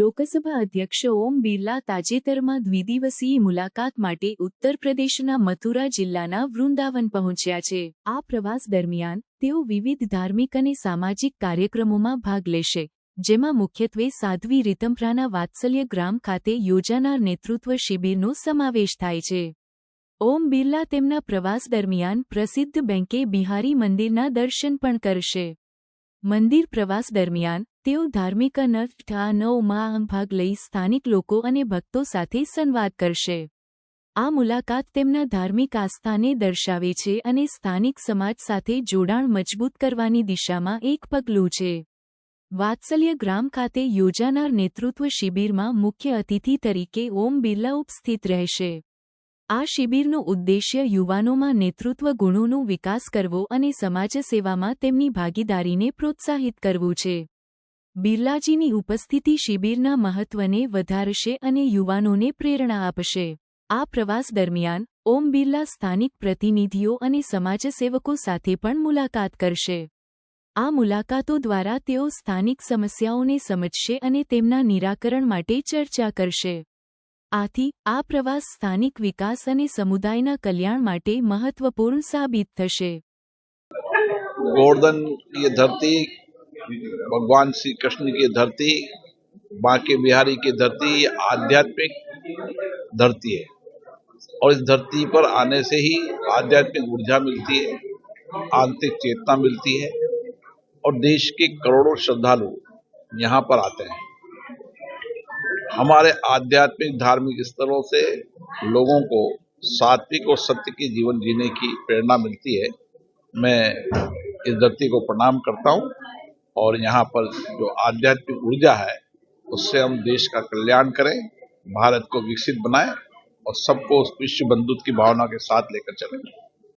લોકસભા અધ્યક્ષ ઓમ બિરલા તાજેતરમાં દ્વિદિવસીય મુલાકાત માટે ઉત્તર પ્રદેશના મથુરા જિલ્લાના વૃંદાવન પહોંચ્યા છે. આ પ્રવાસ દરમિયાન તેઓ વિવિધ ધાર્મિક અને સામાજિક કાર્યક્રમોમાં ભાગ લેશે, જેમાં મુખ્યત્વે સાધ્વી રીતંભરાના વાત્સલ્ય ગ્રામ ખાતે યોજાનાર નેતૃત્વ શિબિરનો સમાવેશ થાય છે. ઓમ બિરલા તેમના પ્રવાસ દરમિયાન પ્રસિદ્ધ બેંકે બિહારી મંદિરના દર્શન પણ કરશે. મંદિર પ્રવાસ દરમિયાન તેઓ ધાર્મિક અનઠાનોમાં ભાગ લઈ સ્થાનિક લોકો અને ભક્તો સાથે સંવાદ કરશે. આ મુલાકાત તેમના ધાર્મિક આસ્થાને દર્શાવે છે અને સ્થાનિક સમાજ સાથે જોડાણ મજબૂત કરવાની દિશામાં એક પગલું છે. વાત્સલ્ય ગ્રામ ખાતે યોજાનાર નેતૃત્વ શિબિરમાં મુખ્ય અતિથિ તરીકે ઓમ બિરલા ઉપસ્થિત રહેશે. આ શિબિરનો ઉદ્દેશ્ય યુવાનોમાં નેતૃત્વ ગુણોનો વિકાસ કરવો અને સમાજ સેવામાં તેમની ભાગીદારીને પ્રોત્સાહિત કરવું છે. બિરલાજીની ઉપસ્થિતિ શિબિરના મહત્વને વધારશે અને યુવાનોને પ્રેરણા આપશે. આ પ્રવાસ દરમિયાન, ઓમ બિરલા સ્થાનિક પ્રતિનિધિઓ અને સમાજસેવકો સાથે પણ મુલાકાત કરશે. આ મુલાકાતો દ્વારા તેઓ સ્થાનિક સમસ્યાઓને સમજશે અને તેમના નિરાકરણ માટે ચર્ચા કરશે. આથી, આ પ્રવાસ સ્થાનિક વિકાસ અને સમુદાયના કલ્યાણ માટે મહત્વપૂર્ણ સાબિત થશે. ગોર્ધન ધરતી भगवान श्री कृष्ण की धरती बांके बिहारी की धरती आध्यात्मिक धरती है। और इस धरती पर आने से ही आध्यात्मिक ऊर्जा मिलती है, आंतरिक चेतना मिलती है, और देश के करोड़ों श्रद्धालु यहाँ पर आते हैं। हमारे आध्यात्मिक धार्मिक स्थलों से लोगों को सात्विक और सत्य के जीवन जीने की प्रेरणा मिलती है। मैं इस धरती को प्रणाम करता हूँ। और यहाँ पर जो आध्यात्मिक ऊर्जा है, उससे हम देश का कल्याण करें, भारत को विकसित बनाएँ और सबको उस विश्व बंधुत्व की भावना के साथ लेकर चलें।